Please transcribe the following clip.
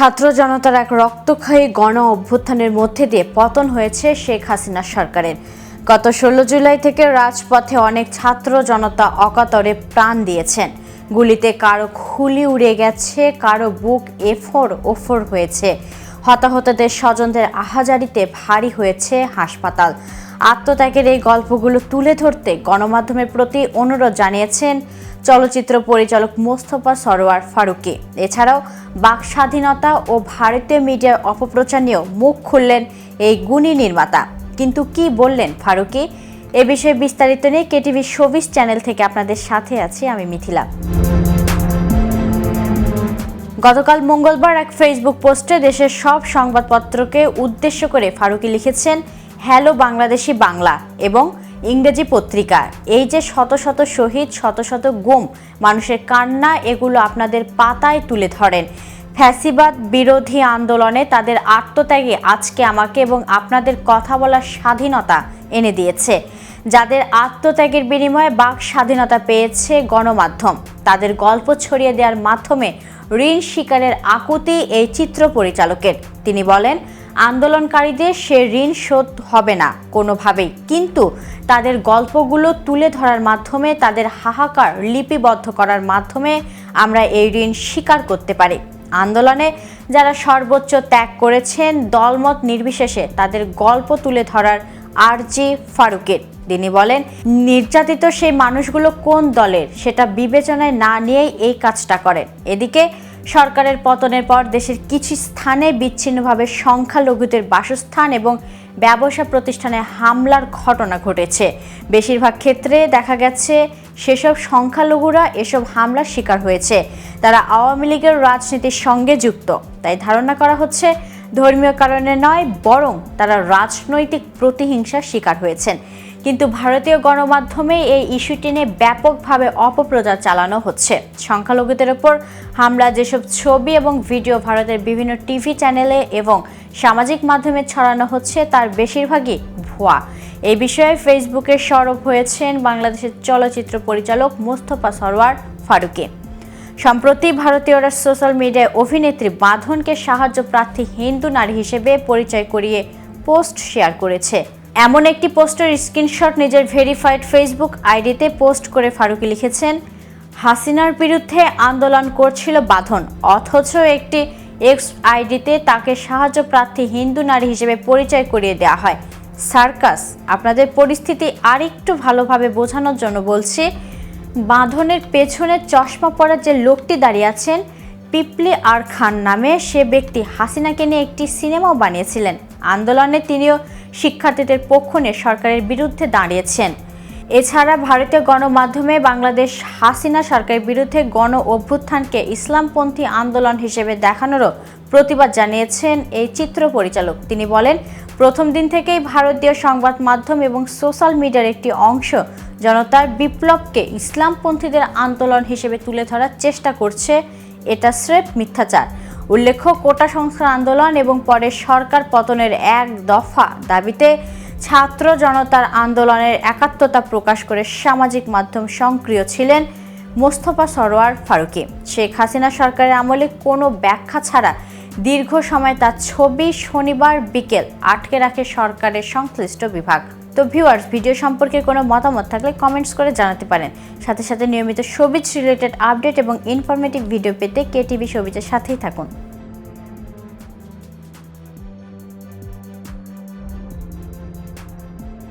ছাত্র জনতার এক রক্তক্ষয়ী গণ অভ্যুত্থানের মধ্যে দিয়ে পতন হয়েছে শেখ হাসিনা সরকারের। গত ষোলো জুলাই থেকে রাজপথে অনেক ছাত্র জনতা অকাতরে প্রাণ দিয়েছেন। গুলিতে কারও খুলি উড়ে গেছে, কারও বুক এফোর ওফোর হয়েছে। হতাহতদের স্বজনদের আহাজারিতে ভারী হয়েছে হাসপাতাল। আত্মত্যাগের এই গল্পগুলো তুলে ধরতে গণমাধ্যমের প্রতি অনুরোধ জানিয়েছেন চলচ্চিত্র পরিচালক মোস্তফা সরোয়ার ফারুকি। এছাড়াও বাক স্বাধীনতা ও ভারতীয় মিডিয়ার অপপ্রচার নিয়েও মুখ খুললেন এই গুণী নির্মাতা। কিন্তু কি বললেন ফারুকি? এ বিষয়ে বিস্তারিত নিয়ে কেটিভি শোবিস চ্যানেল থেকে আপনাদের সাথে আছি আমি মিথিলা। গতকাল মঙ্গলবার এক ফেসবুক পোস্টে দেশের সব সংবাদপত্রকে উদ্দেশ্য করে ফারুকি লিখেছেন, হ্যালো বাংলাদেশি বাংলা এবং ইংরেজি পত্রিকা। এই যে শত শত শহীদ, শত শত গুম, মানুষের কান্না, এগুলো আপনাদের পাতায় তুলে ধরেন। ফ্যাসিবাদ বিরোধী আন্দোলনে তাদের আত্মত্যাগে আজকে আমাকে এবং আপনাদের কথা বলার স্বাধীনতা এনে দিয়েছে। যাদের আত্মত্যাগের বিনিময়ে বাক স্বাধীনতা পেয়েছে গণমাধ্যম, তাদের গল্প ছড়িয়ে দেওয়ার মাধ্যমে ঋণ শিকারের আকুতি এই চিত্র পরিচালকের। তিনি বলেন আন্দোলনকারীদের সে ঋণ শোধ হবে না কোনোভাবেই। কিন্তু তাদের গল্পগুলো তুলে ধরার মাধ্যমে, তাদের হাহাকার লিপিবদ্ধ করার মাধ্যমে আমরা এই ঋণ স্বীকার করতে পারি। আন্দোলনে যারা সর্বোচ্চ ত্যাগ করেছেন, দলমত নির্বিশেষে তাদের গল্প তুলে ধরার আরজি ফারুকের। তিনি বলেন, নির্যাতিত সেই মানুষগুলো কোন দলের? সেটা বিবেচনায় না নিয়েই এই কাজটা করেন। এদিকে সরকারের পতনের পর দেশের কিছু স্থানে বিচ্ছিন্নভাবে সংখ্যালঘুদের বাসস্থান এবং ব্যবসা প্রতিষ্ঠানে হামলার ঘটনা ঘটেছে। বেশিরভাগ ক্ষেত্রে দেখা গেছে সেসব সংখ্যালঘুরা এসব হামলার শিকার হয়েছে। তারা আওয়ামী লীগের রাজনীতির সঙ্গে যুক্ত। তাই ধারণা করা হচ্ছে ধর্মীয় কারণে নয়, বরং তারা রাজনৈতিক প্রতিহিংসার শিকার হয়েছেন। কিন্তু ভারতীয় গণমাধ্যমে এই ইস্যুটি নিয়ে ব্যাপকভাবে অপপ্রচার চালানো হচ্ছে। সংখ্যালঘুদের ওপর হামলা, যেসব ছবি এবং ভিডিও ভারতের বিভিন্ন টিভি চ্যানেলে এবং সামাজিক মাধ্যমে ছড়ানো হচ্ছে, তার বেশিরভাগই ভুয়া। এই বিষয়ে ফেসবুকে সরব হয়েছেন বাংলাদেশের চলচ্চিত্র পরিচালক মোস্তফা সরওয়ার ফারুকি। সম্প্রতি ভারতীয়রা সোশ্যাল মিডিয়ায় অভিনেত্রী বাঁধনকে সাহায্য প্রার্থী হিন্দু নারী হিসেবে পরিচয় করিয়ে পোস্ট শেয়ার করেছে। এমন একটি পোস্টের স্ক্রিনশট নিজের ভেরিফাইড ফেসবুক আইডিতে পোস্ট করে ফারুকি লিখেছেন, হাসিনার বিরুদ্ধে আন্দোলন করছিল বাঁধন, অথচ একটি এক্স আইডিতে তাকে সাহায্য প্রার্থী হিন্দু নারী হিসেবে পরিচয় করিয়ে দেওয়া হয়। সার্কাস, আপনাদের পরিস্থিতি আরেকটু ভালোভাবে বোঝানোর জন্য বলছি, বাঁধনের পেছনে চশমা পরা যে লোকটি দাঁড়িয়ে আছেন, পিপলি আর খান নামে সে ব্যক্তি হাসিনাকে নিয়ে একটি সিনেমাও বানিয়েছিলেন। আন্দোলনে তিনিও শিক্ষার্থীদের পক্ষ নিয়ে সরকারের বিরুদ্ধে দাঁড়িয়েছেন। এছাড়া ভারতীয় গণমাধ্যমে বাংলাদেশ হাসিনা সরকারের বিরুদ্ধে গণ অভ্যুত্থানকে ইসলামপন্থী আন্দোলন হিসেবে দেখানোরও প্রতিবাদ জানিয়েছেন এই চিত্র পরিচালক। তিনি বলেন, প্রথম দিন থেকেই ভারতীয় সংবাদ মাধ্যম এবং সোশ্যাল মিডিয়ার একটি অংশ জনতার বিপ্লবকে ইসলামপন্থীদের আন্দোলন হিসেবে তুলে ধরার চেষ্টা করছে। এটা স্রেফ মিথ্যাচার। উল্লেখ্য, কোটা সংস্কার আন্দোলন এবং পরে সরকার পতনের এক দফা দাবিতে ছাত্র জনতার আন্দোলনের একাত্মতা প্রকাশ করে সামাজিক মাধ্যম সক্রিয় ছিলেন মোস্তফা সরোয়ার ফারুকি। শেখ হাসিনা সরকারের আমলে কোনো ব্যাখ্যা ছাড়া দীর্ঘ সময় তার ছবি শনিবার বিকেল আটকে রাখে সরকারের সংশ্লিষ্ট বিভাগ। তো ভিউয়ার্স ভিডিও সম্পর্কে কোনো মতামত থাকলে কমেন্টস করে জানাতে পারেন। সাথে সাথে নিয়মিত সবিজ রিলেটেড আপডেট এবং ইনফরমেটিভ ভিডিও পেতে কেটিভি সবিজের সাথেই থাকুন।